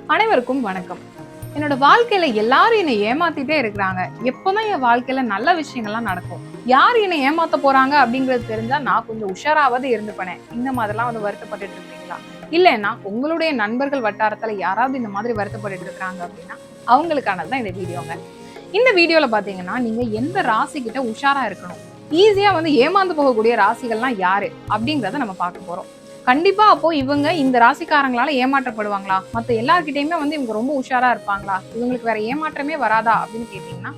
அனைவருக்கும் வணக்கம். என்னோட வாழ்க்கையில எல்லாரும் என்னை ஏமாத்திட்டே இருக்கிறாங்க. எப்பதான் என் வாழ்க்கையில நல்ல விஷயங்கள்லாம் நடக்கும். யார் என்னை ஏமாத்த போறாங்க அப்படிங்கிறது தெரிஞ்சா நான் கொஞ்சம் உஷாராவது இருந்துப்பேன். இந்த மாதிரிலாம் வந்து வருத்தப்பட்டுட்டு இருக்கீங்களா இல்லைன்னா உங்களுடைய நண்பர்கள் வட்டாரத்துல யாராவது இந்த மாதிரி வருத்தப்பட்டுட்டு இருக்காங்க அப்படின்னா அவங்களுக்கானது தான் இந்த வீடியோங்க. இந்த வீடியோல பாத்தீங்கன்னா நீங்க எந்த ராசி கிட்ட உஷாரா இருக்கணும்? ஈஸியா வந்து ஏமாந்து போகக்கூடிய ராசிகள்லாம் யாரு? அப்படிங்கறத நம்ம பார்க்க போறோம். கண்டிப்பா அப்போ இவங்க இந்த ராசிக்காரங்களால ஏமாற்றப்படுவாங்களா? மத்த எல்லார்கிட்டயுமே வந்து இவங்க ரொம்ப உஷாரா இருப்பாங்களா? இவங்களுக்கு வேற ஏமாற்றமே வராதா அப்படின்னு கேட்டீங்கன்னா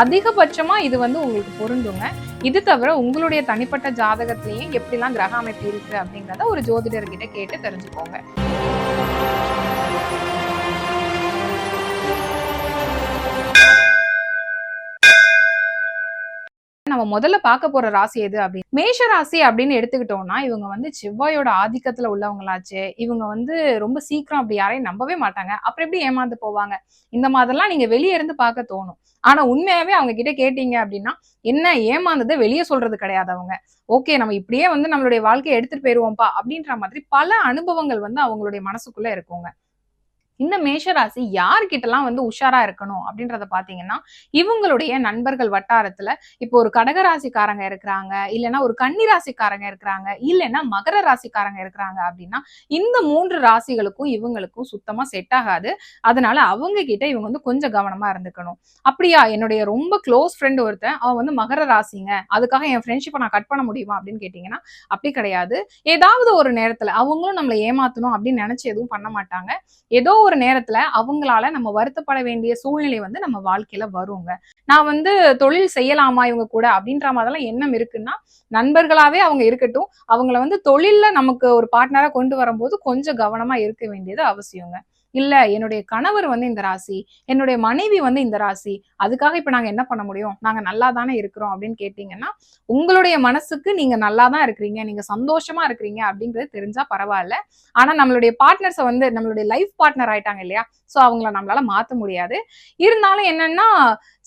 அதிகபட்சமா இது வந்து உங்களுக்கு பொருந்துங்க. இது தவிர உங்களுடைய தனிப்பட்ட ஜாதகத்திலையும் எப்படிலாம் கிரக அமைப்பு இருக்கு அப்படிங்கறத ஒரு ஜோதிடர்கிட்ட கேட்டு தெரிஞ்சுக்கோங்க. நம்ம முதல்ல பார்க்க போற ராசி எது அப்படின்னு? மேஷ ராசி அப்படின்னு எடுத்துக்கிட்டோம்னா இவங்க வந்து செவ்வாயோட ஆதிக்கத்துல உள்ளவங்களாச்சு. இவங்க வந்து ரொம்ப சீக்கிரம் அப்படி யாரையும் நம்பவே மாட்டாங்க. அப்புறம் எப்படி ஏமாந்து போவாங்க? இந்த மாதிரிலாம் நீங்க வெளியே இருந்து பார்க்க தோணும். ஆனா உண்மையாவே அவங்க கிட்ட கேட்டீங்க அப்படின்னா என்ன ஏமாந்ததை வெளியே சொல்றது கிடையாது அவங்க. ஓகே நம்ம இப்படியே வந்து நம்மளுடைய வாழ்க்கையை எடுத்துட்டு போயிருவோம்ப்பா அப்படின்ற மாதிரி பல அனுபவங்கள் வந்து அவங்களுடைய மனசுக்குள்ள இருக்குங்க. இந்த மேஷராசி யார்கிட்டலாம் வந்து உஷாரா இருக்கணும் அப்படின்றத பாத்தீங்கன்னா இவங்களுடைய நண்பர்கள் வட்டாரத்துல இப்போ ஒரு கடகராசிக்காரங்க இருக்கிறாங்க இல்லைன்னா ஒரு கன்னி ராசிக்காரங்க இருக்கிறாங்க இல்லைன்னா மகர ராசிக்காரங்க இருக்கிறாங்க அப்படின்னா இந்த மூன்று ராசிகளுக்கும் இவங்களுக்கும் சுத்தமா செட் ஆகாது. அதனால அவங்க கிட்ட இவங்க வந்து கொஞ்சம் கவனமா இருந்துக்கணும். அப்படியா என்னுடைய ரொம்ப க்ளோஸ் ஃப்ரெண்ட் ஒருத்தன் அவன் வந்து மகர ராசிங்க. அதுக்காக என் ஃப்ரெண்ட்ஷிப்பை நான் கட் பண்ண முடியுமா அப்படின்னு கேட்டீங்கன்னா அப்படி கிடையாது. ஏதாவது ஒரு நேரத்துல அவங்களும் நம்மளை ஏமாத்தணும் அப்படின்னு நினைச்சு எதுவும் பண்ண மாட்டாங்க. ஏதோ ஒரு நேரத்துல அவங்களால நம்ம வருத்தப்பட வேண்டிய சூழ்நிலை வந்து நம்ம வாழ்க்கையில வருங்க. நான் வந்து தொழில் செய்யலாமா இவங்க கூட அப்படின்ற மாதிரிலாம் எண்ணம் இருக்குன்னா நண்பர்களாவே அவங்க இருக்கட்டும் அவங்கள வந்து தொழில்ல நமக்கு ஒரு பார்ட்னரா கொண்டு வரும்போது கொஞ்சம் கவனமா இருக்க வேண்டியது அவசியங்க. இல்ல என்னுடைய கணவர் வந்து இந்த ராசி என்னுடைய மனைவி வந்து இந்த ராசி அதுக்காக இப்ப நாங்க என்ன பண்ண முடியும்? நாங்க நல்லா தானே இருக்கிறோம் அப்படின்னு கேட்டீங்கன்னா உங்களுடைய மனசுக்கு நீங்க நல்லா தான் இருக்கிறீங்க நீங்க சந்தோஷமா இருக்கிறீங்க அப்படிங்கறது தெரிஞ்சா பரவாயில்ல. ஆனா நம்மளுடைய பார்ட்னர்ஸை வந்து நம்மளுடைய லைஃப் பார்ட்னர் ஆயிட்டாங்க இல்லையா? சோ அவங்கள நம்மளால மாத்த முடியாது. இருந்தாலும் என்னன்னா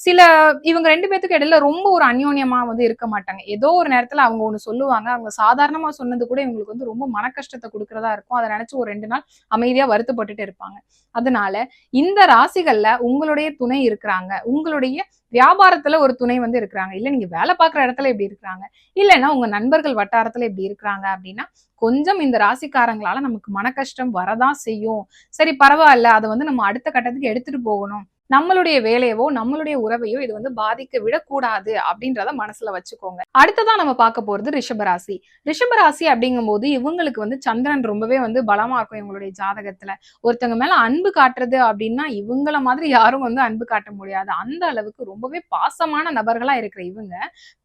சில இவங்க ரெண்டு பேத்துக்கு இடையில ரொம்ப ஒரு அந்யோன்யமா வந்து இருக்க மாட்டாங்க. ஏதோ ஒரு நேரத்துல அவங்க ஒண்ணு சொல்லுவாங்க. அவங்க சாதாரணமா சொன்னது கூட இவங்களுக்கு வந்து ரொம்ப மன கஷ்டத்தை கொடுக்கறதா இருக்கும். அதை நினைச்சு ஒரு ரெண்டு நாள் அமைதியா வருத்தப்பட்டுட்டு இருப்பாங்க. அதனால இந்த ராசிகள்ல உங்களுடைய துணை இருக்கிறாங்க. உங்களுடைய வியாபாரத்துல ஒரு துணை வந்து இருக்கிறாங்க. இல்ல நீங்க வேலை பார்க்குற இடத்துல இப்படி இருக்கிறாங்க. இல்லைன்னா உங்க நண்பர்கள் வட்டாரத்துல இப்படி இருக்கிறாங்க அப்படின்னா கொஞ்சம் இந்த ராசிக்காரங்களால நமக்கு மன கஷ்டம் வரதான் செய்யும். சரி பரவாயில்ல. அதை வந்து நம்ம அடுத்த கட்டத்துக்கு எடுத்துட்டு போகணும். நம்மளுடைய வேலையவோ நம்மளுடைய உறவையோ இது வந்து பாதிக்க விடக்கூடாது அப்படின்றத மனசுல வச்சுக்கோங்க. அடுத்ததான் நம்ம பார்க்க போறது ரிஷபராசி. ரிஷபராசி அப்படிங்கும் போது இவங்களுக்கு வந்து சந்திரன் ரொம்பவே வந்து பலமா இருக்கும் இவங்களுடைய ஜாதகத்துல. ஒருத்தவங்க மேல அன்பு காட்டுறது அப்படின்னா இவங்கள மாதிரி யாரும் வந்து அன்பு காட்ட முடியாது. அந்த அளவுக்கு ரொம்பவே பாசமான நபர்களா இருக்கிற இவங்க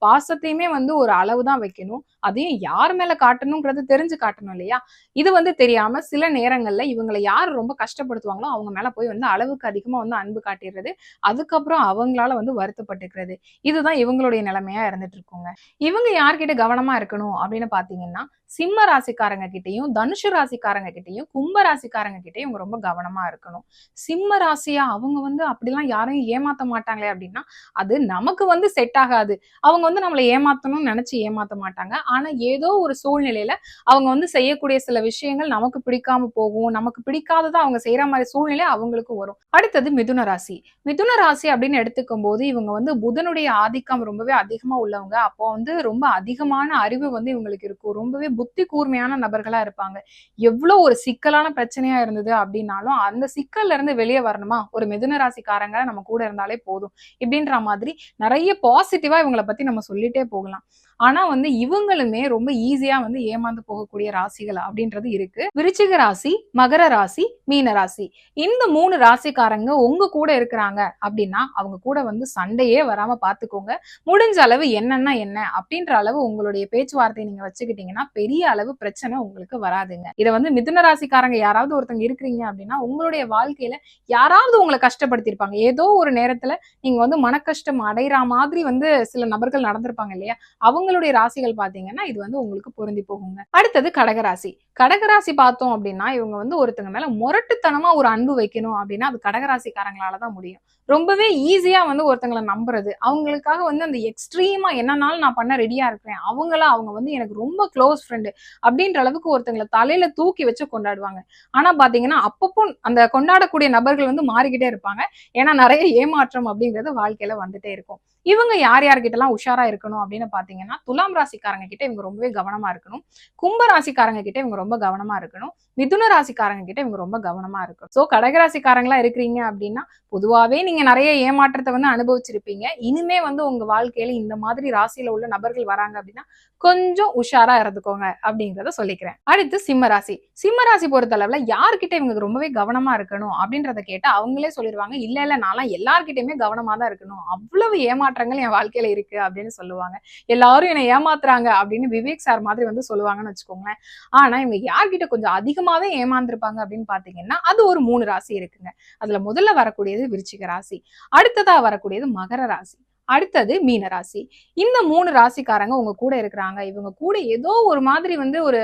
பாசத்தையுமே வந்து ஒரு அளவு தான் வைக்கணும். அதையும் யார் மேல காட்டணுங்கிறது தெரிஞ்சு காட்டணும் இல்லையா? இது வந்து தெரியாம சில நேரங்கள்ல இவங்களை யார் ரொம்ப கஷ்டப்படுத்துவாங்களோ அவங்க மேல போய் வந்து அளவுக்கு அதிகமா வந்து அன்பு காட்டிடுறது அதுக்கப்புறம் அவங்களால வந்து வருத்தப்பட்டுக்கிறது. இதுதான் இவங்களுடைய நிலைமையா இருந்துட்டு இருக்குங்க இவங்க யார்கிட்ட கவனமா இருக்கணும் அப்படின்னு பாத்தீங்கன்னா சிம்ம ராசிக்காரங்க கிட்டயும் தனுஷு ராசிக்காரங்க கிட்டயும் கும்ப ராசிக்காரங்க கிட்டையும் இவங்க ரொம்ப கவனமா இருக்கணும். சிம்ம ராசியா அவங்க வந்து அப்படிலாம் யாரையும் ஏமாத்த மாட்டாங்களே அப்படின்னா அது நமக்கு வந்து செட் ஆகாது. அவங்க வந்து நம்மளை ஏமாத்தணும்னு நினைச்சு ஏமாத்த மாட்டாங்க. ஆனா ஏதோ ஒரு சூழ்நிலையில அவங்க வந்து செய்யக்கூடிய சில விஷயங்கள் நமக்கு பிடிக்காம போகும். நமக்கு பிடிக்காததை அவங்க செய்யற மாதிரி சூழ்நிலை அவங்களுக்கு வரும். அடுத்தது மிதுன ராசி. மிதுன ராசி அப்படின்னு எடுத்துக்கும் போது இவங்க வந்து புதனுடைய ஆதிக்கம் ரொம்பவே அதிகமா உள்ளவங்க. அப்போ வந்து ரொம்ப அதிகமான அறிவு வந்து இவங்களுக்கு இருக்கும். ரொம்பவே புத்தி கூர்மையான நபர்களா இருப்பாங்க. எவ்வளவு ஒரு சிக்கலான பிரச்சனையா இருந்தது அப்படின்னாலும் அந்த சிக்கல்ல இருந்து வெளியே வரணுமா? ஒரு மிதுன ராசிக்காரங்க நம்ம கூட இருந்தாலே போதும். இப்படின்ற மாதிரி நிறைய பாசிட்டிவா இவங்கள பத்தி நம்ம சொல்லிட்டே போகலாம். ஆனா வந்து இவங்களுமே ரொம்ப ஈஸியா வந்து ஏமாந்து போகக்கூடிய ராசிகள் அப்படின்றது இருக்கு. விருச்சிக ராசி மகர ராசி மீன ராசி. இந்த மூணு ராசிக்காரங்க உங்க கூட இருக்கிறாங்க அப்படின்னா அவங்க கூட வந்து சண்டையே வராம பார்த்துக்கோங்க முடிஞ்ச அளவு என்னன்னா என்ன அப்படின்ற அளவு உங்களுடைய பேச்சுவார்த்தை நீங்க வச்சுக்கிட்டீங்கன்னா பெரிய அளவு பிரச்சனை உங்களுக்கு வராதுங்க. இதை வந்து மிதுன ராசிக்காரங்க யாராவது ஒருத்தங்க இருக்கிறீங்க அப்படின்னா உங்களுடைய வாழ்க்கையில யாராவது உங்களை கஷ்டப்படுத்தியிருப்பாங்க. ஏதோ ஒரு நேரத்துல நீங்க வந்து மன கஷ்டம் அடைகிற மாதிரி வந்து சில நபர்கள் நடந்திருப்பாங்க இல்லையா? அவங்க உங்களுடைய ராசிகள் பாத்தீங்கன்னா இது வந்து உங்களுக்கு பொருந்தி போகுங்க. அடுத்தது கடகராசி. கடகராசி பார்த்தோம் அப்படின்னா இவங்க வந்து ஒருத்தங்க மேல முரட்டுத்தனமா ஒரு அன்பு வைக்கணும் அப்படின்னா அது கடகராசிக்காரங்களால தான் முடியும். ரொம்பவே ஈஸியா வந்து ஒருத்தங்களை நம்புறது. அவங்களுக்காக வந்து அந்த எக்ஸ்ட்ரீமா என்னன்னாலும் நான் பண்ண ரெடியா இருக்கிறேன். அவங்கள அவங்க வந்து எனக்கு ரொம்ப க்ளோஸ் ஃப்ரெண்டு அப்படின்ற அளவுக்கு ஒருத்தங்களை தலையில தூக்கி வச்சு கொண்டாடுவாங்க. ஆனா பாத்தீங்கன்னா அப்பப்போ அந்த கொண்டாடக்கூடிய நபர்கள் வந்து மாறிக்கிட்டே இருப்பாங்க. ஏன்னா நிறைய ஏமாற்றம் அப்படிங்கிறது வாழ்க்கையில வந்துட்டே இருக்கும். இவங்க யார் யார்கிட்ட எல்லாம் உஷாரா இருக்கணும் அப்படின்னு பாத்தீங்கன்னா துலாம் ராசிக்காரங்க கிட்ட இவங்க ரொம்பவே கவனமா இருக்கணும். கும்ப ராசிக்காரங்க கிட்ட இவங்க ரொம்ப கவனமா இருக்கணும். மிதுன ராசிக்காரங்க கிட்ட இவங்க ரொம்ப கவனமா இருக்கணும். சோ கடகராசிக்காரங்களா இருக்கிறீங்க அப்படின்னா பொதுவாவே நீங்க நிறைய ஏமாற்றத்தை வந்து அனுபவிச்சிருப்பீங்க. இனிமே வந்து உங்க வாழ்க்கையில இந்த மாதிரி ராசியில உள்ள நபர்கள் வராங்க அப்படின்னா கொஞ்சம் உஷாரா இருந்துக்கோங்க அப்படிங்கிறத சொல்லிக்கிறேன். அடுத்து சிம்ம ராசி சிம்ம ராசி பொறுத்தளவுல யார்கிட்ட இவங்க ரொம்பவே கவனமா இருக்கணும் அப்படின்றத கேட்டா அவங்களே சொல்லிடுவாங்க இல்ல இல்ல நான்லாம் எல்லார்கிட்டயுமே கவனமா தான் இருக்கணும். அவ்வளவு ஏமாற்றங்கள் என் வாழ்க்கையில இருக்கு அப்படின்னு சொல்லுவாங்க. எல்லாரும் என்னை ஏமாத்துறாங்க அப்படின்னு விவேக் சார் மாதிரி வந்து சொல்லுவாங்கன்னு வச்சுக்கோங்களேன். ஆனா இவங்க யார்கிட்ட கொஞ்சம் அதிகமாவே ஏமாந்துருப்பாங்க அப்படின்னு பாத்தீங்கன்னா அது ஒரு மூணு ராசி இருக்குங்க. அதுல முதல்ல வரக்கூடியது விருச்சிக ராசி. அடுத்ததா வரக்கூடியது மகர ராசி. அடுத்தது மீன ராசி இந்த மூணு ராசிக்காரங்க உங்க கூட இருக்கிறாங்க. இவங்க கூட ஏதோ ஒரு மாதிரி வந்து ஒரு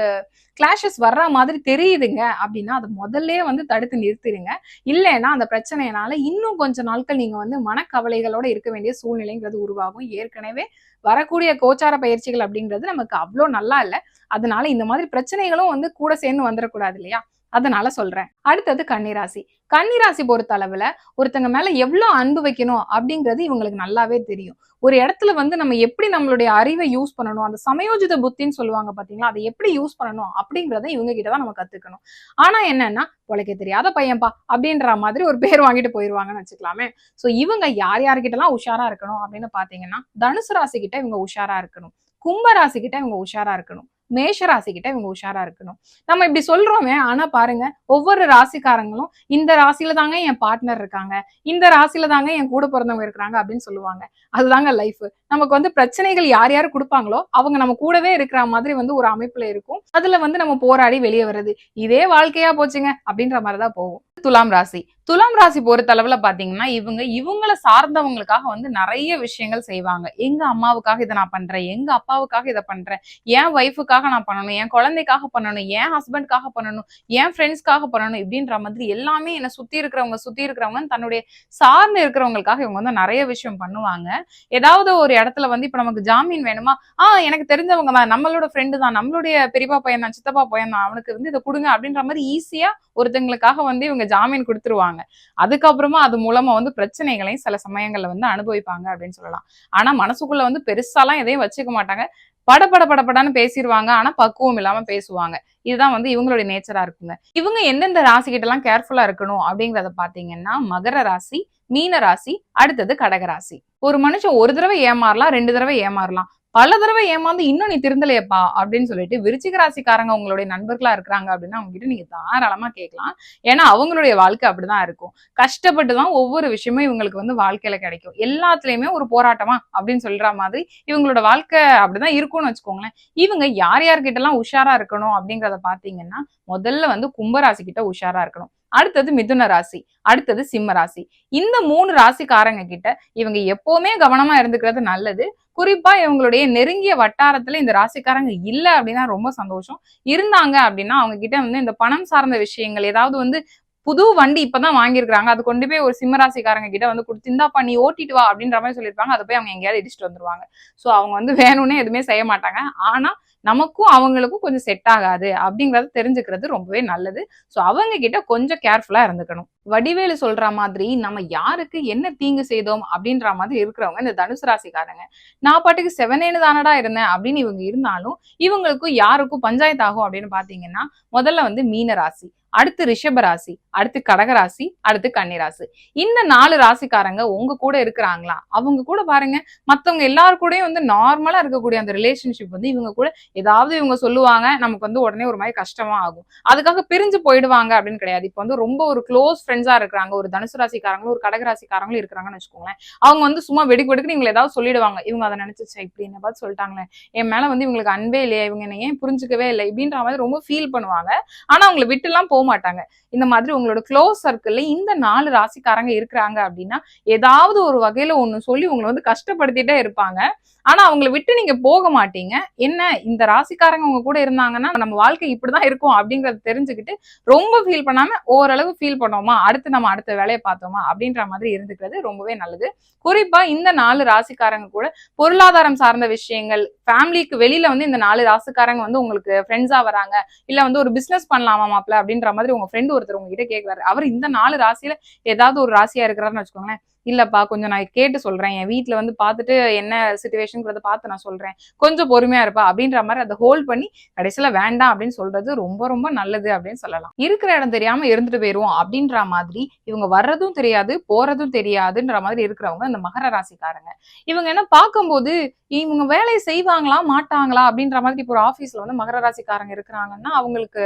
கிளாஷஸ் வர்ற மாதிரி தெரியுதுங்க அப்படின்னா அதை முதல்ல வந்து தடுத்து நிறுத்திடுங்க இல்லைன்னா அந்த பிரச்சனையினால இன்னும் கொஞ்ச நாட்கள் நீங்க வந்து மனக்கவலைகளோட இருக்க வேண்டிய சூழ்நிலைங்கிறது உருவாகும். ஏற்கனவே வரக்கூடிய கோச்சார பயிற்சிகள் அப்படிங்கிறது நமக்கு அவ்வளோ நல்லா இல்லை. அதனால இந்த மாதிரி பிரச்சனைகளும் வந்து கூட சேர்ந்து வந்துடக்கூடாது இல்லையா? அதனால சொல்றேன். அடுத்தது கன்னிராசி. கன்னிராசி பொறுத்த அளவுல ஒருத்தங்க மேல எவ்வளவு அன்பு வைக்கணும் அப்படிங்கிறது இவங்களுக்கு நல்லாவே தெரியும். ஒரு இடத்துல வந்து நம்ம எப்படி நம்மளுடைய அறிவை யூஸ் பண்ணணும் அந்த சமயோஜித புத்தின்னு சொல்லுவாங்க பாத்தீங்களா அதை எப்படி யூஸ் பண்ணணும் அப்படிங்கிறத இவங்க கிட்டதான் நம்ம கத்துக்கணும். ஆனா என்னன்னா உழைக்க தெரியாத பையன்பா அப்படின்ற மாதிரி ஒரு பேர் வாங்கிட்டு போயிருவாங்கன்னு வச்சுக்கலாமே. சோ இவங்க யார் யார்கிட்ட எல்லாம் உஷாரா இருக்கணும் அப்படின்னு பாத்தீங்கன்னா தனுசு ராசி கிட்ட இவங்க உஷாரா இருக்கணும். கும்ப ராசி கிட்ட இவங்க உஷாரா இருக்கணும். மேஷ ராசி கிட்ட இவங்க உஷாரா இருக்கணும். நம்ம இப்படி சொல்றோமே ஆனா பாருங்க ஒவ்வொரு ராசிக்காரங்களும் இந்த ராசியில தாங்க என் பார்ட்னர் இருக்காங்க இந்த ராசியில தாங்க என் கூட பிறந்தவங்க இருக்கிறாங்க அப்படின்னு சொல்லுவாங்க. அதுதாங்க லைஃப் நமக்கு வந்து பிரச்சனைகள் யார் யார் கொடுப்பாங்களோ அவங்க நம்ம கூடவே இருக்கிற மாதிரி வந்து ஒரு அமைப்புல இருக்கும். அதுல வந்து நம்ம போராடி வெளியே வர்றது இதே வாழ்க்கையா போச்சுங்க அப்படின்ற மாதிரிதான் போகும். துலாம் ராசி துலாம் ராசி பொறுத்தளவுல பாத்தீங்கன்னா இவங்க இவங்கள சார்ந்தவங்களுக்காக வந்து நிறைய விஷயங்கள் செய்வாங்க. எங்க அம்மாவுக்காக இதை நான் பண்றேன் எங்க அப்பாவுக்காக இதை பண்றேன் என் ஒய்ஃபுக்காக நான் பண்ணணும் என் குழந்தைக்காக பண்ணணும் என் ஹஸ்பண்ட்காக பண்ணணும் என் ஃப்ரெண்ட்ஸ்க்காக பண்ணணும் இப்படின்ற மாதிரி எல்லாமே என்னை சுத்தி இருக்கிறவங்க சுத்தி இருக்கிறவங்க தன்னுடைய சார்ந்து இருக்கிறவங்களுக்காக இவங்க வந்து நிறைய விஷயம் பண்ணுவாங்க. ஏதாவது ஒரு இடத்துல வந்து இப்ப நமக்கு ஜாமீன் வேணுமா? ஆஹ் எனக்கு தெரிஞ்சவங்க தான். நம்மளோட ஃப்ரெண்டு தான். நம்மளுடைய பெரியப்பா பையன் தான் சித்தப்பா பையன் தான். அவனுக்கு வந்து இதை கொடுங்க அப்படின்ற மாதிரி ஈஸியா ஒருத்தங்களுக்காக வந்து இவங்க ஜாமீன் கொடுத்துருவாங்க. அதுக்கப்புறமா அது மூலமா வந்து பிரச்சனைகளையும் சில சமயங்கள்ல வந்து அனுபவிப்பாங்க அப்படின்னு சொல்லலாம். ஆனா மனசுக்குள்ள வந்து பெருசாலாம் எதையும் வச்சுக்க மாட்டாங்க. படபட படபடன்னு பேசிடுவாங்க ஆனா பக்குவம் இல்லாம பேசுவாங்க. இதுதான் வந்து இவங்களுடைய நேச்சரா இருக்குங்க. இவங்க எந்தெந்த ராசி கிட்ட எல்லாம் கேர்ஃபுல்லா இருக்கணும் அப்படிங்கறத பாத்தீங்கன்னா மகர ராசி மீன ராசி அடுத்தது கடக ராசி. ஒரு மனுஷன் ஒரு தடவை ஏமாறலாம் ரெண்டு தடவை ஏமாறலாம். பல தடவை ஏமாந்து இன்னும் நீ திருந்தலையப்பா அப்படின்னு சொல்லிட்டு விருச்சிக ராசிக்காரங்க உங்களுடைய நண்பர்களா இருக்கிறாங்க அப்படின்னா அவங்க கிட்ட நீங்க தாராளமா கேட்கலாம். ஏன்னா அவங்களுடைய வாழ்க்கை அப்படிதான் இருக்கும். கஷ்டப்பட்டு தான் ஒவ்வொரு விஷயமும் இவங்களுக்கு வந்து வாழ்க்கையில கிடைக்கும். எல்லாத்துலயுமே ஒரு போராட்டமா அப்படின்னு சொல்ற மாதிரி இவங்களோட வாழ்க்கை அப்படிதான் இருக்கும்னு வச்சுக்கோங்களேன். இவங்க யார் யார்கிட்ட எல்லாம் உஷாரா இருக்கணும் அப்படிங்கறத பாத்தீங்கன்னா முதல்ல வந்து கும்பராசி கிட்ட உஷாரா இருக்கணும். அடுத்தது மிதுன ராசி அடுத்தது சிம்ம ராசி. இந்த மூணு ராசிக்காரங்க கிட்ட இவங்க எப்பவுமே கவனமா இருந்துக்கிறது நல்லது. குறிப்பா இவங்களுடைய நெருங்கிய வட்டாரத்துல இந்த ராசிக்காரங்க இல்ல அப்படின்னா ரொம்ப சந்தோஷம். இருந்தாங்க அப்படின்னா அவங்க கிட்ட வந்து இந்த பணம் சார்ந்த விஷயங்கள் ஏதாவது வந்து புது வண்டி இப்பதான் வாங்கியிருக்காங்க அது கொண்டு போய் ஒரு சிம்மராசிக்காரங்க கிட்ட வந்து கொடுத்து இந்தாப்பா நீ ஓட்டிட்டு வா அப்படின்ற மாதிரி சொல்லியிருப்பாங்க. அதை போய் அவங்க எங்கேயாவது இடிச்சுட்டு வந்துருவாங்க. சோ அவங்க வந்து வேணும்னே எதுவுமே செய்ய மாட்டாங்க. ஆனா நமக்கும் அவங்களுக்கும் கொஞ்சம் செட் ஆகாது அப்படிங்கறத தெரிஞ்சுக்கிறது ரொம்பவே நல்லது. சோ அவங்க கிட்ட கொஞ்சம் கேர்ஃபுல்லா இருந்துக்கணும். வடிவேலு சொல்ற மாதிரி நம்ம யாருக்கு என்ன தீங்கு செய்தோம் அப்படின்ற மாதிரி இருக்கிறவங்க இந்த தனுசு ராசிக்காரங்க. நான் பாட்டுக்கு செவனேனு தானடா இருந்தேன் அப்படின்னு இவங்க இருந்தாலும் இவங்களுக்கும் யாருக்கும் பஞ்சாயத்து ஆகும் அப்படின்னு பாத்தீங்கன்னா முதல்ல வந்து மீன ராசி அடுத்து ரிஷப ராசி அடுத்து கடக ராசி அடுத்து கன்னி ராசி. இந்த நாலு ராசிக்காரங்க உங்க கூட இருக்கிறாங்களா? அவங்க கூட பாருங்க. மத்தவங்க எல்லாரு கூடயும் வந்து நார்மலா இருக்கக்கூடிய அந்த ரிலேஷன்ஷிப் வந்து இவங்க கூட ஏதாவது இவங்க சொல்லுவாங்க நமக்கு வந்து உடனே ஒரு மாதிரி கஷ்டமா ஆகும். அதுக்காக பிரிஞ்சு போயிடுவாங்க அப்படின்னு கிடையாது. இப்போ வந்து ரொம்ப ஒரு க்ளோஸ் ஃப்ரெண்ட்ஸா இருக்கிறாங்க ஒரு தனுசு ராசிக்காரங்களும் ஒரு கடக ராசிக்காரங்களும் இருக்கிறாங்கன்னு வச்சுக்கோங்களேன். அவங்க வந்து சும்மா வெடிக்கு வெடிக்கு இவங்களை ஏதாவது சொல்லிடுவாங்க. இவங்க அதை நினைச்சிச்சா இப்படி என்ன பார்த்து சொல்லிட்டாங்களே? என் மேல வந்து இவங்களுக்கு அன்பே இல்லையா? இவங்க என்ன ஏன் புரிஞ்சுக்கவே இல்லை? இப்படின்ற மாதிரி ரொம்ப ஃபீல் பண்ணுவாங்க. ஆனா அவங்களை விட்டுலாம் போக மாட்டாங்க. இந்த மாதிரி உங்களோட க்ளோஸ் சர்க்கிள்ல இந்த நாலு ராசிக்காரங்க இருக்கிறாங்க அப்படின்னா ஏதாவது ஒரு வகையில ஒண்ணு சொல்லி உங்களை வந்து கஷ்டப்படுத்திட்டே இருப்பாங்க. ஆனா அவங்கள விட்டு நீங்க போக மாட்டீங்க. என்ன இந்த ராசிக்காரங்க உங்க கூட இருந்தாங்கன்னா நம்ம வாழ்க்கை இப்படிதான் இருக்கும் அப்படிங்கறத தெரிஞ்சுக்கிட்டு ரொம்ப ஃபீல் பண்ணாம ஓரளவு ஃபீல் பண்ணோமா அடுத்து நம்ம அடுத்த வேலையை பார்த்தோமா அப்படின்ற மாதிரி இருந்துக்கிறது ரொம்பவே நல்லது. குறிப்பா இந்த நாலு ராசிக்காரங்க கூட பொருளாதாரம் சார்ந்த விஷயங்கள் ஃபேமிலிக்கு வெளியில வந்து இந்த நாலு ராசிக்காரங்க வந்து உங்களுக்கு ஃப்ரெண்ட்ஸா வராங்க இல்ல வந்து ஒரு பிசினஸ் பண்ணலாமா மாப்ள அப்படின்ற மாதிரி உங்க ஃப்ரெண்ட் ஒருத்தர் உங்ககிட்ட கேட்கிறாரு அவர் இந்த நாலு ராசியில ஏதாவது ஒரு ராசியா இருக்கிறாருன்னு வச்சுக்கோங்களேன். இல்லப்பா கொஞ்சம் நான் கேட்டு சொல்றேன். என் வீட்டில் வந்து பார்த்துட்டு என்ன சுச்சுவேஷன்ங்கிறத பார்த்து நான் சொல்றேன். கொஞ்சம் பொறுமையா இருப்பா அப்படின்ற மாதிரி அதை ஹோல்ட் பண்ணி கடைசியில வேண்டாம் அப்படின்னு சொல்றது ரொம்ப ரொம்ப நல்லது அப்படின்னு சொல்லலாம். இருக்கிற இடம் தெரியாம இருந்துட்டு போயிருவோம் அப்படின்ற மாதிரி இவங்க வர்றதும் தெரியாது போறதும் தெரியாதுன்ற மாதிரி இருக்கிறவங்க இந்த மகர ராசிக்காரங்க. இவங்க என்ன பார்க்கும்போது இவங்க வேலையை செய்வாங்களா மாட்டாங்களா அப்படின்ற மாதிரி இப்போ ஒரு ஆஃபீஸில் வந்து மகர ராசிக்காரங்க இருக்கிறாங்கன்னா அவங்களுக்கு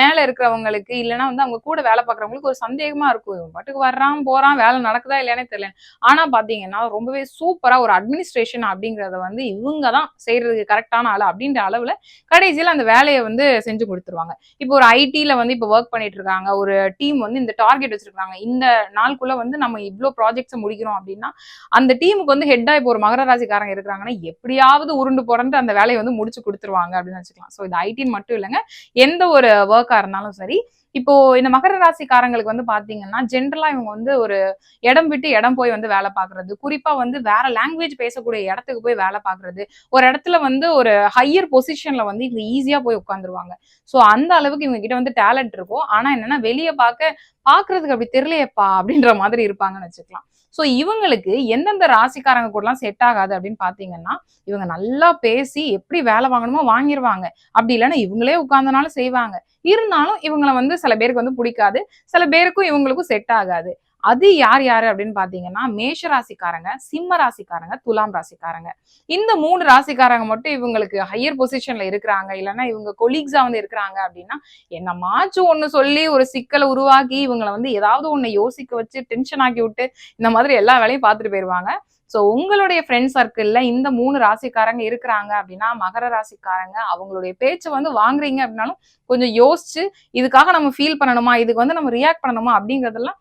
மேல இருக்கிறவங்களுக்கு இல்லைன்னா வந்து அவங்க கூட வேலை பார்க்குறவங்களுக்கு ஒரு சந்தேகமா இருக்கும். இவன் பாட்டுக்கு வர்றான் போறான் வேலை நடக்குதா இல்லையானே தெரியல. ஆனா பாத்தீங்கன்னா ரொம்பவே சூப்பரா ஒரு அட்மினிஸ்ட்ரேஷன் அப்படிங்கறத வந்து இவங்க தான் செய்யறதுக்கு கரெக்டான ஆளு அப்படின்ற அளவுல கடைசியில அந்த வேலையை வந்து செஞ்சு கொடுத்துருவாங்க. இப்போ ஒரு ஐடில வந்து இப்போ ஒர்க் பண்ணிட்டு இருக்காங்க ஒரு டீம் வந்து இந்த டார்கெட் வச்சிருக்காங்க. இந்த நாளுக்குள்ள வந்து நம்ம இவ்வளோ ப்ராஜெக்ட்ஸை முடிக்கிறோம் அப்படின்னா அந்த டீமுக்கு வந்து ஹெட்டா இப்போ ஒரு மகர ராசிக்காரங்க இருக்கிறாங்கன்னா எப்படியாவது உருண்டு புரண்டு அந்த வேலையை வந்து முடிச்சு கொடுத்துருவாங்க அப்படின்னு வச்சுக்கலாம். ஸோ இது ஐடின்னு மட்டும் இல்லைங்க. எந்த ஒரு ஒர்க்கா இருந்தாலும் சரி இப்போ இந்த மகர ராசிக்காரங்களுக்கு வந்து பாத்தீங்கன்னா ஜென்ரலா இவங்க வந்து ஒரு இடம் விட்டு இடம் போய் வந்து வேலை பார்க்கறது குறிப்பா வந்து வேற லாங்குவேஜ் பேசக்கூடிய இடத்துக்கு போய் வேலை பார்க்கறது ஒரு இடத்துல வந்து ஒரு ஹையர் பொசிஷன்ல வந்து இவங்க ஈஸியா போய் உட்காந்துருவாங்க ஸோ அந்த அளவுக்கு இவங்க கிட்ட வந்து டேலண்ட் இருக்கும். ஆனா என்னன்னா வெளியே பார்க்க பாக்குறதுக்கு அப்படி தெரியலையப்பா அப்படின்ற மாதிரி இருப்பாங்கன்னு வச்சுக்கலாம். ஸோ இவங்களுக்கு எந்தெந்த ராசிக்காரங்க கூடலாம் செட் ஆகாது அப்படின்னு பார்த்தீங்கன்னா இவங்க நல்லா பேசி எப்படி வேலை வாங்கணுமோ வாங்கிடுவாங்க அப்படி இல்லைன்னா இவங்களே உட்கார்ந்தனாலும் செய்வாங்க. இருந்தாலும் இவங்கள வந்து சில பேருக்கு வந்து பிடிக்காது. சில பேருக்கும் இவங்களுக்கும் செட் ஆகாது. அது யார் யாரு அப்படின்னு பாத்தீங்கன்னா மேஷ ராசிக்காரங்க சிம்ம ராசிக்காரங்க துலாம் ராசிக்காரங்க. இந்த மூணு ராசிக்காரங்க மட்டும் இவங்களுக்கு ஹையர் பொசிஷன்ல இருக்கிறாங்க. இல்லைன்னா இவங்க கொலீக்ஸா வந்து இருக்கிறாங்க அப்படின்னா என்னமாச்சும் ஒண்ணு சொல்லி ஒரு சிக்கலை உருவாக்கி இவங்களை வந்து ஏதாவது ஒண்ணு யோசிக்க வச்சு டென்ஷன் ஆக்கி விட்டு இந்த மாதிரி எல்லா வேலையும் பார்த்துட்டு போயிருவாங்க. ஸோ உங்களுடைய ஃப்ரெண்ட் சர்க்கிளில் இந்த மூணு ராசிக்காரங்க இருக்கிறாங்க அப்படின்னா மகர ராசிக்காரங்க அவங்களுடைய பேச்சை வந்து வாங்குறீங்க அப்படின்னாலும் கொஞ்சம் யோசிச்சு இதுக்காக நம்ம ஃபீல் பண்ணணுமா? இதுக்கு வந்து நம்ம ரியாக்ட் பண்ணணுமா? அப்படிங்கிறதெல்லாம்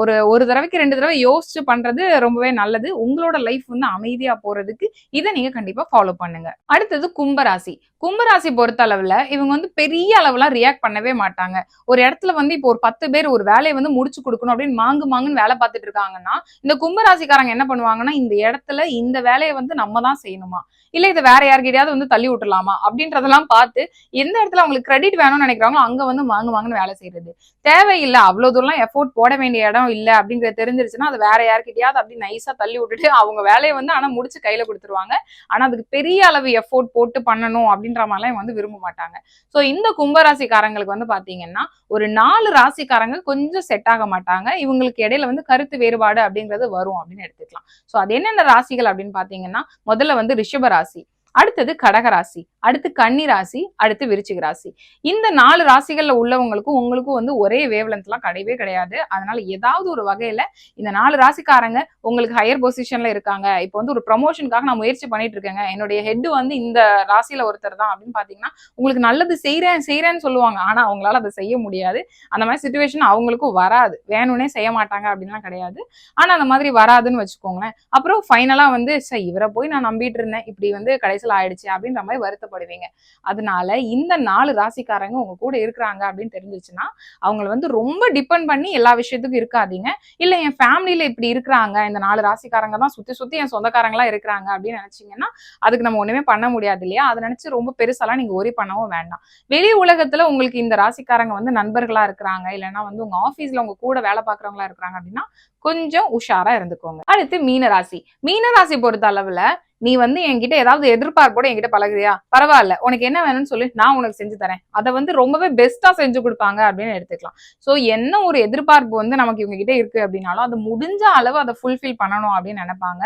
ஒரு ஒரு தடவைக்கு ரெண்டு தடவை யோசிச்சு பண்றது ரொம்பவே நல்லது. உங்களோட லைஃப் வந்து அமைதியா போறதுக்கு இதை நீங்க கண்டிப்பா ஃபாலோ பண்ணுங்க. அடுத்தது கும்பராசி. கும்பராசி பொறுத்த அளவுல இவங்க வந்து பெரிய அளவுலாம் ரியாக்ட் பண்ணவே மாட்டாங்க. ஒரு இடத்துல வந்து இப்போ ஒரு பத்து பேர் ஒரு வேலையை வந்து முடிச்சு கொடுக்கணும் அப்படின்னு மாங்கு மாங்குன்னு வேலை பார்த்துட்டு இருக்காங்கன்னா இந்த கும்பராசிக்காரங்க என்ன பண்ணுவாங்கன்னா இந்த இடத்துல இந்த வேலையை வந்து நம்ம தான் செய்யணுமா? இல்ல இதை வேற யார்கிட்டயாவது வந்து தள்ளி விட்டுலாமா அப்படின்றதெல்லாம் பார்த்து எந்த இடத்துல அவங்களுக்கு கிரெடிட் வேணும்னு நினைக்கிறாங்களோ அங்க வந்து மாங்கு மாங்குன்னு வேலை செய்யறது. தேவையில்லை. அவ்வளவு தூரம் எஃபோர்ட் போட வேண்டிய இடம் இல்ல அப்படிங்கறது தெரிஞ்சிருச்சுன்னா அது வேற யாருக்கிட்டையாவது அப்படி நைஸா தள்ளி விட்டுட்டு அவங்க வேலையை வந்து ஆனா முடிச்சு கையில கொடுத்துருவாங்க. ஆனா அதுக்கு பெரிய அளவு எஃபோர்ட் போட்டு பண்ணணும் அப்படின்ற மாதிரிலாம் வந்து விரும்ப மாட்டாங்க. சோ இந்த கும்பராசிக்காரங்களுக்கு வந்து பாத்தீங்கன்னா ஒரு நாலு ராசிக்காரங்க கொஞ்சம் செட் ஆக மாட்டாங்க. இவங்களுக்கு இடையில வந்து கருத்து வேறுபாடு அப்படிங்கிறது வரும் அப்படின்னு எடுத்துக்கலாம். சோ அது என்னென்ன ராசிகள் அப்படின்னு பாத்தீங்கன்னா முதல்ல வந்து ரிஷப ராசி அடுத்தது கடக ராசி. அடுத்து கன்னி ராசி அடுத்து விருச்சிக ராசி. இந்த நாலு ராசிகள்ல உள்ளவங்களுக்கும் உங்களுக்கும் வந்து ஒரே வேவ்லென்த்லாம் கிடையவே கிடையாது. அதனால ஏதாவது ஒரு வகையில இந்த நாலு ராசிக்காரங்க உங்களுக்கு ஹையர் பொசிஷன்ல இருக்காங்க. இப்போ வந்து ஒரு ப்ரமோஷனுக்காக நான் முயற்சி பண்ணிட்டு இருக்கேங்க. என்னுடைய ஹெட் வந்து இந்த ராசியில ஒருத்தர் தான் அப்படின்னு பாத்தீங்கன்னா உங்களுக்கு நல்லது செய்யறேன் செய்யறேன்னு சொல்லுவாங்க. ஆனா அவங்களால அதை செய்ய முடியாது. அந்த மாதிரி சுச்சுவேஷன் அவங்களுக்கும் வராது. வேணும்னே செய்ய மாட்டாங்க அப்படின்லாம் கிடையாது. ஆனா அந்த மாதிரி வராதுன்னு வச்சுக்கோங்களேன். அப்புறம் ஃபைனலா வந்து சரி இவரை போய் நான் நம்பிட்டு இருந்தேன். இப்படி வந்து கடைசியில் ஆயிடுச்சு அப்படின்ற மாதிரி கஷ்டப்படுவீங்க. அதனால இந்த நாலு ராசிக்காரங்க உங்க கூட இருக்கிறாங்க அப்படின்னு தெரிஞ்சிச்சுன்னா அவங்கள வந்து ரொம்ப டிபெண்ட் பண்ணி எல்லா விஷயத்துக்கும் இருக்காதீங்க. இல்ல என் ஃபேமிலியில இப்படி இருக்கிறாங்க இந்த நாலு ராசிக்காரங்க தான் சுத்தி சுத்தி என் சொந்தக்காரங்களா இருக்கிறாங்க அப்படின்னு நினைச்சீங்கன்னா அதுக்கு நம்ம ஒண்ணுமே பண்ண முடியாது இல்லையா? அதை நினைச்சு ரொம்ப பெருசாலாம் நீங்க ஒரி பண்ணவும் வேண்டாம். வெளி உலகத்துல உங்களுக்கு இந்த ராசிக்காரங்க வந்து நண்பர்களா இருக்கிறாங்க இல்லைன்னா வந்து உங்க ஆபீஸ்ல உங்க கூட வேலை பார்க்கறவங்களா இருக்கிறாங்க அப்படின்னா கொஞ்சம் உஷாரா இருந்துக்கோங்க. அடுத்து மீனராசி. மீனராசி பொறுத்த அளவுல நீ வந்து என்கிட்ட ஏதாவது எதிர்பார்ப்போட என்கிட்ட பழகுறியா? பரவாயில்ல. உனக்கு என்ன வேணும்னு சொல்லி. நான் உனக்கு செஞ்சு தரேன். அதை வந்து ரொம்பவே பெஸ்டா செஞ்சு கொடுப்பாங்க அப்படின்னு எடுத்துக்கலாம். சோ என்ன ஒரு எதிர்பார்ப்பு வந்து நமக்கு இவங்க கிட்ட இருக்கு அப்படின்னாலும் அது முடிஞ்ச அளவு அதை ஃபுல்ஃபில் பண்ணணும் அப்படின்னு நினைப்பாங்க.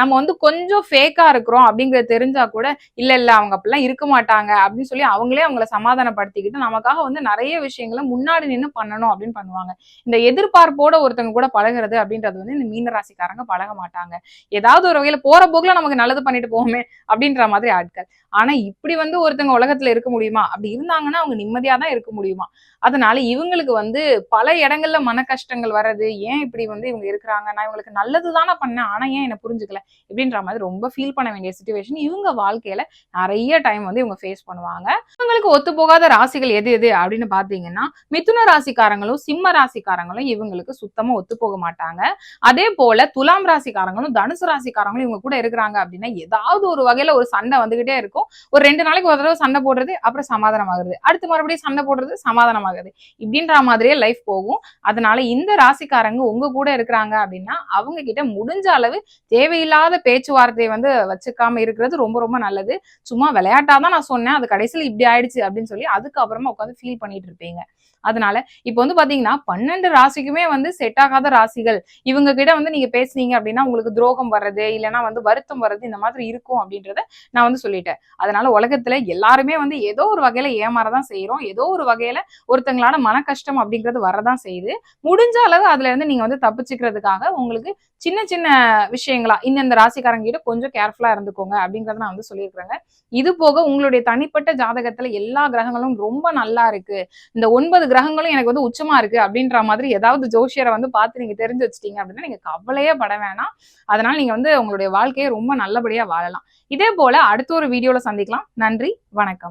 நம்ம வந்து கொஞ்சம் ஃபேக்கா இருக்கிறோம் அப்படிங்கறது தெரிஞ்சா கூட இல்ல இல்ல அவங்க அப்படிலாம் இருக்க மாட்டாங்க அப்படின்னு சொல்லி அவங்களே அவங்கள சமாதானப்படுத்திக்கிட்டு நமக்காக வந்து நிறைய விஷயங்களை முன்னாடி நின்று பண்ணணும் அப்படின்னு பண்ணுவாங்க. இந்த எதிர்பார்ப்போட ஒருத்தவங்க கூட பழகுறது அப்படின்றது வந்து இந்த மீனராசிக்காரங்க பழக மாட்டாங்க. ஏதாவது ஒரு வகையில போற போக்குல நமக்கு நமக்கு நல்லது பண்ணிட்டு போவோமே அப்படின்ற மாதிரி ஆட்கள். ஆனா இப்படி வந்து ஒருத்தங்க உலகத்துல இருக்க முடியுமா? அப்படி இருந்தாங்கன்னா அவங்க நிம்மதியா தான் இருக்க முடியுமா? அதனால இவங்களுக்கு வந்து பல இடங்கள்ல மன கஷ்டங்கள் வர்றது ஏன் இப்படி வந்து இவங்க இருக்கிறாங்க? நான் இவங்களுக்கு நல்லது தானே பண்ணேன் ஆனா ஏன் என்ன புரிஞ்சுக்கல? இப்படின்ற மாதிரி ரொம்ப ஃபீல் பண்ண வேண்டிய சுச்சுவேஷன் இவங்க வாழ்க்கையில நிறைய டைம் வந்து இவங்க ஃபேஸ் பண்ணுவாங்க. இவங்களுக்கு ஒத்து போகாத ராசிகள் எது எது அப்படின்னு பாத்தீங்கன்னா மிதுன ராசிக்காரங்களும் சிம்ம ராசிக்காரங்களும் இவங்களுக்கு சுத்தமா ஒத்து போக மாட்டாங்க. அதே போல துலாம் ராசிக்காரங்களும் தனுசு ராசிக்காரங்களும் இவங்க கூட இருக்கிறாங்க அப்படின்னா ஏதாவது ஒரு வகையில ஒரு சண்டை வந்துகிட்டே இருக்கும். ஒரு ரெண்டு நாளைக்கு ஒரு தடவை சண்டை போடுறது அப்புறம் சமாதானம் ஆகுறது அடுத்து மறுபடியும் சண்டை போடுறது சமாதானம் ஆகுது இப்படின்ற மாதிரியே லைஃப் போகும். அதனால இந்த ராசிக்காரங்க உங்க கூட இருக்கிறாங்க அப்படின்னா அவங்க கிட்ட முடிஞ்ச அளவு தேவையில்லாத பேச்சுவார்த்தையை வந்து வச்சுக்காம இருக்கிறது ரொம்ப ரொம்ப நல்லது. சும்மா விளையாட்டா தான் நான் சொன்னேன். அது கடைசியில் இப்படி ஆயிடுச்சு அப்படின்னு சொல்லி அதுக்கப்புறமா உட்காந்து ஃபீல் பண்ணிட்டு இருப்பீங்க. அதனால இப்போ வந்து பாத்தீங்கன்னா பன்னெண்டு ராசிக்குமே வந்து செட் ஆகாத ராசிகள். இவங்க கிட்ட வந்து நீங்க பேசுனீங்க அப்படின்னா உங்களுக்கு துரோகம் வர்றது இல்லைன்னா வந்து வருத்தம் வர்றது இந்த மாதிரி இருக்கும் அப்படின்றத நான் வந்து சொல்லிட்டேன். அதனால உலகத்துல எல்லாருமே வந்து ஏதோ ஒரு வகையில ஏமாறதான் செய்யறோம் ஏதோ ஒரு வகையில ஒருத்தங்களான மன கஷ்டம் அப்படிங்கிறது வரதான் செய்யுது. முடிஞ்ச அளவு அதுல இருந்து நீங்க வந்து தப்பிச்சுக்கிறதுக்காக உங்களுக்கு சின்ன சின்ன விஷயங்களா இந்தந்த ராசிக்காரங்க கிட்ட கொஞ்சம் கேர்ஃபுல்லா இருந்துக்கோங்க அப்படிங்கறத நான் வந்து சொல்லியிருக்கிறேங்க. இது போக உங்களுடைய தனிப்பட்ட ஜாதகத்துல எல்லா கிரகங்களும் ரொம்ப நல்லா இருக்கு. இந்த ஒன்பது கிரகங்களும் எனக்கு வந்து உச்சமா இருக்கு அப்படின்ற மாதிரி ஏதாவது ஜோஷியரை வந்து பார்த்து நீங்க தெரிஞ்சு வச்சிட்டீங்க அப்படின்னா நீங்க கவலையே பட வேணாம். அதனால நீங்க வந்து உங்களுடைய வாழ்க்கையை ரொம்ப நல்லபடியா வாழலாம். இதே போல அடுத்த ஒரு வீடியோல சந்திக்கலாம். நன்றி வணக்கம்.